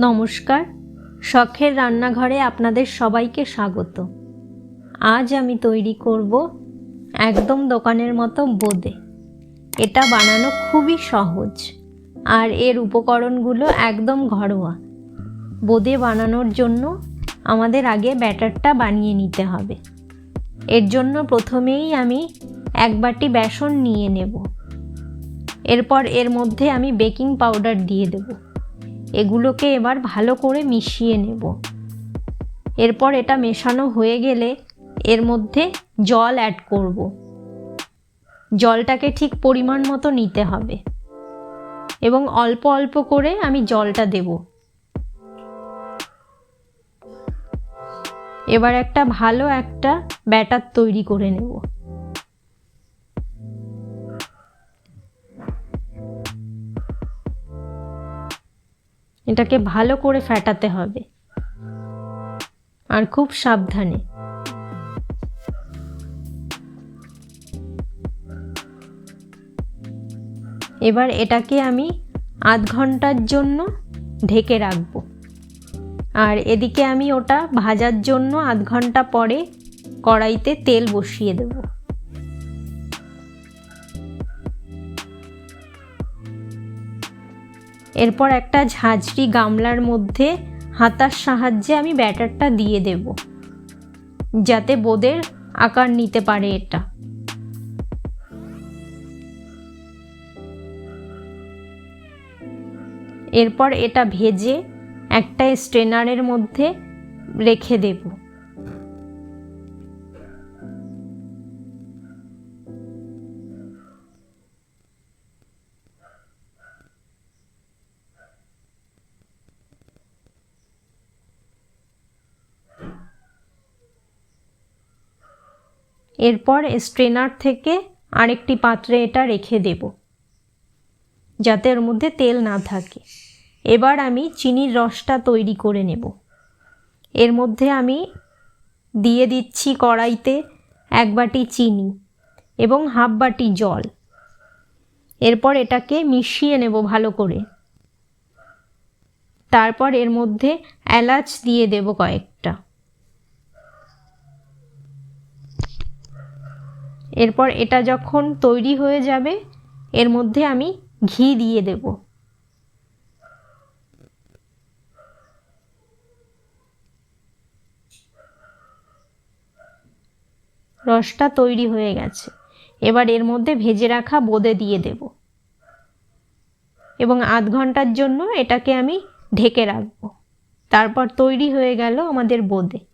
নমস্কার। শখের রান্নাঘরে আপনাদের সবাইকে স্বাগত। আজ আমি তৈরি করব একদম দোকানের মতো বোঁদে। এটা বানানো খুবই সহজ, আর এর উপকরণগুলো একদম ঘরোয়া। বোঁদে বানানোর জন্য আমাদের আগে ব্যাটারটা বানিয়ে নিতে হবে। এর জন্য প্রথমেই আমি এক বাটি বেসন নিয়ে নেব। এরপর এর মধ্যে আমি বেকিং পাউডার দিয়ে দেবো। এগুলোকে এবার ভালো করে মিশিয়ে নেব। এরপর এটা মেশানো হয়ে গেলে এর মধ্যে জল অ্যাড করব। জলটাকে ঠিক পরিমাণ মতো নিতে হবে। এবং অল্প অল্প করে আমি জলটা দেব। এবার একটা ভালো একটা ব্যাটার তৈরি করে নেব। এটাকে ভালো করে ফ্যাটাতে হবে। আর খুব সাবধানে। এবার এটাকে আমি আধ ঘণ্টার জন্য ঢেকে রাখব। আর এদিকে আমি ওটা ভাজার জন্য আধ ঘণ্টা পরে কড়াইতে তেল বসিয়ে দেবো। এরপর একটা ঝাঁঝরি গামলার মধ্যে হাতার সাহায্যে আমি ব্যাটারটা দিয়ে দেব, যাতে বোদের আকার নিতে পারে এটা। এরপর এটা ভেজে একটা স্ট্রেনারের মধ্যে রেখে দেবো। এরপর স্ট্রেনার থেকে আরেকটি পাত্রে এটা রেখে দেব, যাতে ওর মধ্যে তেল না থাকে। এবার আমি চিনির রসটা তৈরি করে নেব। এর মধ্যে আমি দিয়ে দিচ্ছি কড়াইতে এক বাটি চিনি এবং হাফ বাটি জল। এরপর এটাকে মিশিয়ে নেব ভালো করে। তারপর এর মধ্যে এলাচ দিয়ে দেব কয়েকটা। এরপর এটা যখন তৈরি হয়ে যাবে, এর মধ্যে আমি ঘি দিয়ে দেব। রসটা তৈরি হয়ে গেছে। এবার এর মধ্যে ভেজে রাখা বোঁদে দিয়ে দেব। এবং আধ ঘণ্টার জন্য এটাকে আমি ঢেকে রাখব। তারপর তৈরি হয়ে গেল আমাদের বোঁদে।